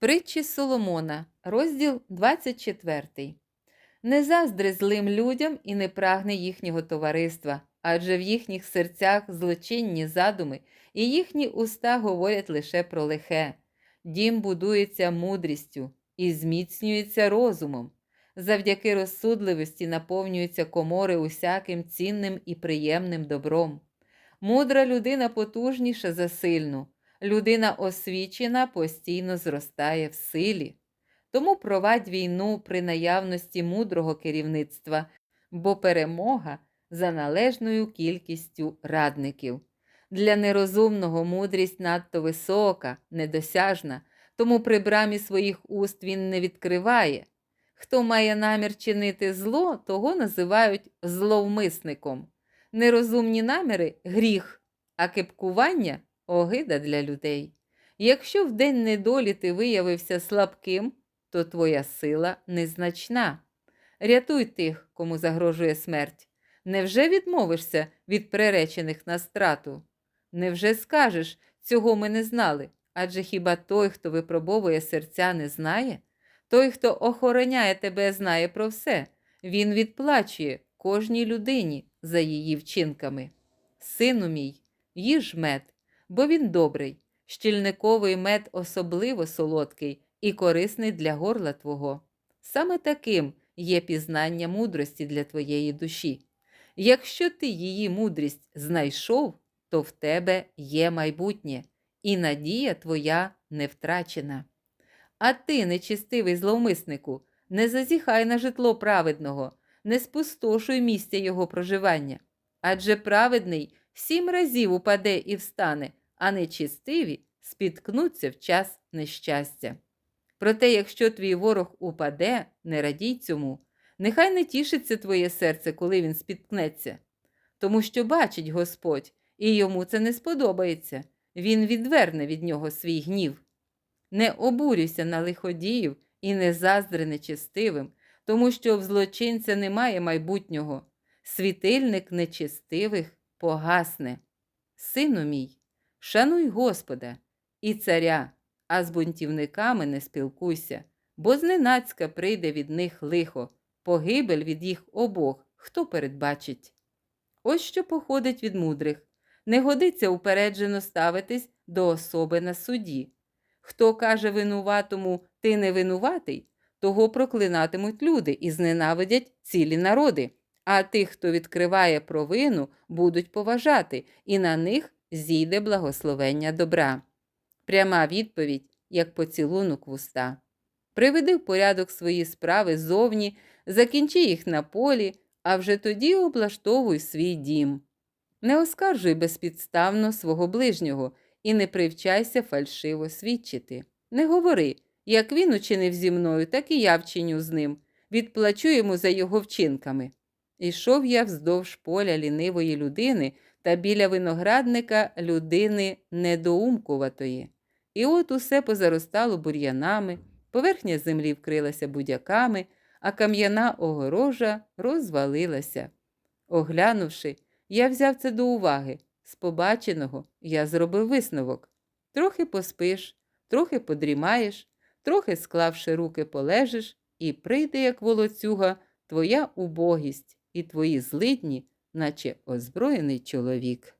Притчі Соломона, розділ 24. Не заздри злим людям і не прагне їхнього товариства, адже в їхніх серцях злочинні задуми, і їхні уста говорять лише про лихе. Дім будується мудрістю і зміцнюється розумом. Завдяки розсудливості наповнюються комори усяким цінним і приємним добром. Мудра людина потужніша за сильну. Людина освічена постійно зростає в силі. Тому провадь війну при наявності мудрого керівництва, бо перемога за належною кількістю радників. Для нерозумного мудрість надто висока, недосяжна, тому при брамі своїх уст він не відкриває. Хто має намір чинити зло, того називають зловмисником. Нерозумні наміри гріх, а кепкування огида для людей. Якщо в день недолі ти виявився слабким, то твоя сила незначна. Рятуй тих, кому загрожує смерть. Невже відмовишся від приречених на страту? Невже скажеш, цього ми не знали? Адже хіба той, хто випробовує серця, не знає? Той, хто охороняє тебе, знає про все. Він відплачує кожній людині за її вчинками. Сину мій, їж мед, бо він добрий, щільниковий мед особливо солодкий і корисний для горла твого. Саме таким є пізнання мудрості для твоєї душі. Якщо ти її мудрість знайшов, то в тебе є майбутнє, і надія твоя не втрачена. А ти, нечистивий зловмиснику, не зазіхай на житло праведного, не спустошуй місця його проживання. Адже праведний сім разів упаде і встане, а нечистиві спіткнуться в час нещастя. Проте, якщо твій ворог упаде, не радій цьому, нехай не тішиться твоє серце, коли він спіткнеться, тому що бачить Господь, і йому це не сподобається, він відверне від нього свій гнів. Не обурюйся на лиходіїв і не заздри нечестивим, тому що в злочинця немає майбутнього. Світильник нечестивих погасне. Сину мій, шануй Господа і царя, а з бунтівниками не спілкуйся, бо зненацька прийде від них лихо, погибель від їх обох, хто передбачить. Ось що походить від мудрих. Не годиться упереджено ставитись до особи на суді. Хто каже винуватому ти не винуватий, того проклинатимуть люди і зненавидять цілі народи. А тих, хто відкриває провину, будуть поважати, і на них зійде благословення добра. Пряма відповідь, як поцілунок в уста. Приведи в порядок свої справи зовні, закінчи їх на полі, а вже тоді облаштовуй свій дім. Не оскаржуй безпідставно свого ближнього і не привчайся фальшиво свідчити. Не говори, як він учинив зі мною, так і я вчиню з ним, відплачу йому за його вчинками. Ішов я вздовж поля лінивої людини та біля виноградника людини недоумкуватої. І от усе позаростало бур'янами, поверхня землі вкрилася будяками, а кам'яна огорожа розвалилася. Оглянувши, я взяв це до уваги. З побаченого я зробив висновок. Трохи поспиш, трохи подрімаєш, трохи склавши руки, полежиш, і прийде, як волоцюга, твоя убогість і твої злидні, наче озброєний чоловік.